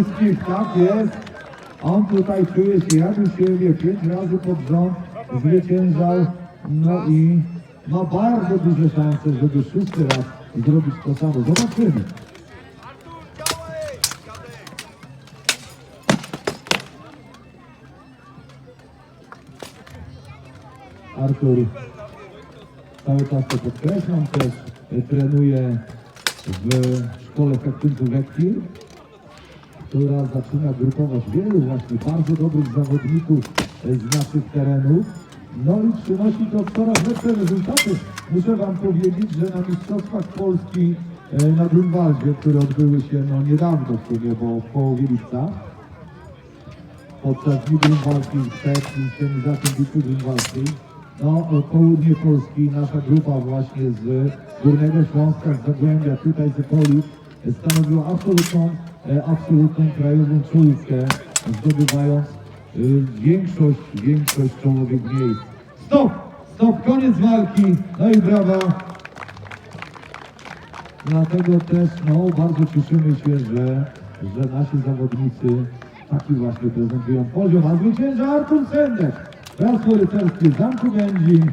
Tak jest. On tutaj czuje się jak u siebie, pięć razy pod rząd zwyciężał, no i ma bardzo duże szanse, żeby szósty raz zrobić to samo. Zobaczymy. Artur cały czas to podkreślam, też trenuje w szkole Kaktyńców Lektir, która zaczyna grupować wielu właśnie bardzo dobrych zawodników z naszych terenów. No i przynosi to coraz lepsze rezultaty. Muszę Wam powiedzieć, że na Mistrzostwach Polski e, na Grunwaldzie, które odbyły się no niedawno w sumie, bo w połowie lipca, podczas grunwaldzkich przed inscenizacją bitwy grunwaldzkiej, no południe Polski nasza grupa właśnie z Górnego Śląska, z Zagłębia, tutaj z Polic e, stanowiła absolutną, absolutną krajową czołówkę, zdobywając e, większość, większość czołowych miejsc. Stop! Stop! Koniec walki! No i brawa! Dlatego też no, bardzo cieszymy się, że, że nasi zawodnicy taki właśnie prezentują poziom, a zwycięża Artur Sendek. Bractwo Rycerskie Zamku Gędzin.